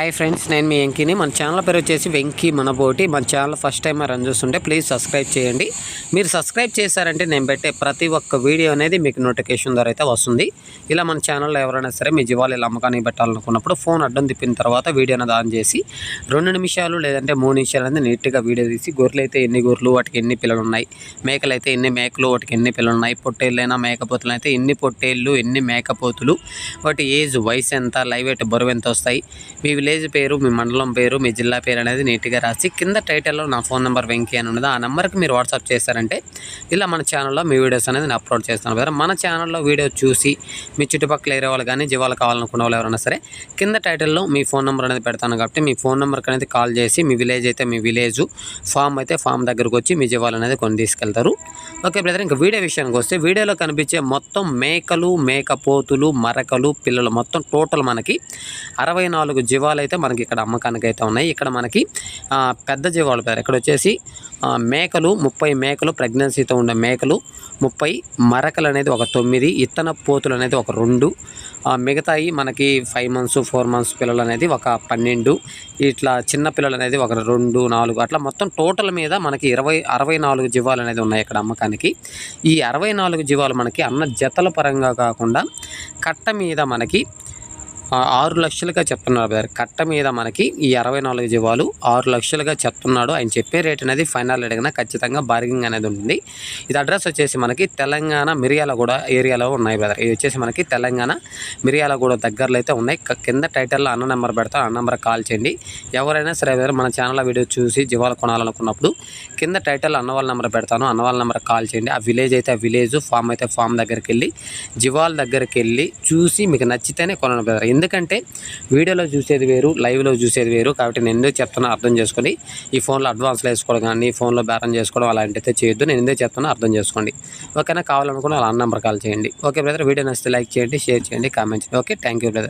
Hi friends నేను మీ వెంకీని. మన channel పేరు వచ్చేసి వెంకీ మనబోటి. మన ఛానల్ ఫస్ట్ టైం రన్ చూస్తుంటే ప్లీజ్ సబ్స్క్రైబ్ చేయండి. మీరు సబ్స్క్రైబ్ చేశారంటే నేను పెట్టే ప్రతి ఒక్క వీడియో అనేది మీకు నోటిఫికేషన్ ద్వారా అయితే వస్తుంది. ఇలా మన ఛానల్లో ఎవరైనా సరే మీ జీవాలు ఇలా అమ్మకానికి పెట్టాలనుకున్నప్పుడు ఫోన్ అడ్డం తిప్పిన తర్వాత వీడియో అనేది ఆన్ చేసి రెండు నిమిషాలు లేదంటే మూడు నిమిషాలు అనేది నీట్గా వీడియో తీసి గొర్రెలు అయితే ఎన్ని గొర్రెలు వాటికి ఎన్ని పిల్లలు ఉన్నాయి మేకలు అయితే ఎన్ని మేకలు వాటికి ఎన్ని పిల్లలు ఉన్నాయి పొట్టేళ్ళైనా మేకపోతులు అయితే ఎన్ని పొట్టేళ్ళు ఎన్ని మేకపోతులు వాటి ఏజ్ వయసు ఎంత లైవ్ ఎట్ బరువు ఎంత వస్తాయి మీ విలేజ్ పేరు మీ మండలం పేరు మీ జిల్లా పేరు అనేది నీట్గా రాసి కింద టైటిల్లో నా ఫోన్ నెంబర్ వెంకీ అని ఉన్నది. ఆ నెంబర్కి మీరు వాట్సాప్ చేశారంటే ఇలా మన ఛానల్లో మీ వీడియోస్ అనేది నేను అప్లోడ్ చేస్తాను. కదా మన ఛానల్లో వీడియో చూసి మీ చుట్టుపక్కల ఏరే వాళ్ళు కానీ జీవాలు కావాలనుకున్న వాళ్ళు ఎవరైనా సరే కింద టైటిల్లో మీ ఫోన్ నెంబర్ అనేది పెడతాను కాబట్టి మీ ఫోన్ నెంబర్కి అనేది కాల్ చేసి మీ విలేజ్ అయితే మీ విలేజ్ ఫామ్ అయితే ఫామ్ దగ్గరకు వచ్చి మీ జీవాలు అనేది కొన్ని తీసుకెళ్తారు. ఓకే బ్రదర్ ఇంకా వీడియో విషయానికి వస్తే వీడియోలో కనిపించే మొత్తం మేకలు మేకపోతులు మరకలు పిల్లలు మొత్తం టోటల్ మనకి అరవై నాలుగు జీవాలు అయితే మనకి ఇక్కడ అమ్మకానికి అయితే ఉన్నాయి. ఇక్కడ మనకి పెద్ద జీవాలు పేరు. ఇక్కడ వచ్చేసి మేకలు ముప్పై మేకలు ప్రెగ్నెన్సీతో ఉండే మేకలు ముప్పై మరకలు అనేది ఒక తొమ్మిది ఇత్తన పోతులు అనేది ఒక రెండు మిగతాయి మనకి ఫైవ్ మంత్స్ ఫోర్ మంత్స్ పిల్లలు అనేది ఒక పన్నెండు ఇట్లా చిన్న పిల్లలు అనేది ఒక రెండు నాలుగు అట్లా మొత్తం టోటల్ మీద మనకి ఇరవై అరవై నాలుగు జీవాలు అనేది ఉన్నాయి ఇక్కడ అమ్మకానికి. ఈ అరవై నాలుగు జీవాలు మనకి అన్న జతల పరంగా కాకుండా కట్ట మీద మనకి ఆరు లక్షలుగా చెప్తున్నారు బ్రదర్. కట్ట మీద మనకి ఈ అరవై నాలుగు జీవాలు ఆరు లక్షలుగా చెప్తున్నాడు. ఆయన చెప్పే రేట్ అనేది ఫైనల్ అడిగినా ఖచ్చితంగా బార్గింగ్ అనేది ఉంటుంది. ఇది అడ్రస్ వచ్చేసి మనకి తెలంగాణ మిర్యాలగూడ ఏరియాలో ఉన్నాయి బ్రదర్. ఇది వచ్చేసి మనకి తెలంగాణ మిర్యాలగూడ దగ్గరలో అయితే ఉన్నాయి. క- కింద టైటిల్లో అన్న నెంబర్ పెడతా ఆ నెంబర్ కాల్ చేయండి. ఎవరైనా సరే బ్రదర్ మన ఛానల్ వీడియో చూసి జీవాలు కొనాలనుకున్నప్పుడు కింద టైటిల్ అన్న వాళ్ళ నెంబర్ పెడతాను. అన్న వాళ్ళ నెంబర్ కాల్ చేయండి. ఆ విలేజ్ అయితే ఆ విలేజ్ ఫామ్ అయితే ఫామ్ దగ్గరికి వెళ్ళి జీవాల దగ్గరికి వెళ్ళి చూసి మీకు నచ్చితేనే కొనండి బ్రదర్. ఎందుకంటే వీడియోలో చూసేది వేరు లైవ్లో చూసేది వేరు. కాబట్టి నేను ఎందుకు చెప్తున్నా అర్థం చేసుకొని ఈ ఫోన్లో అడ్వాన్స్లో వేసుకోవడం కానీ ఫోన్లో బేరం చేసుకోవడం అలాంటితే చేయొద్దు. నేను ఎందుకు చెప్తున్నా అర్థం చేసుకోండి. ఓకేనా? కావాలనుకున్న వాళ్ళ అన్న నెంబర్ కాల్ చేయండి. ఓకే బ్రదర్ వీడియో నచ్చితే లైక్ చేయండి షేర్ చేయండి కామెంట్ చేయండి. ఓకే? Thank you brother.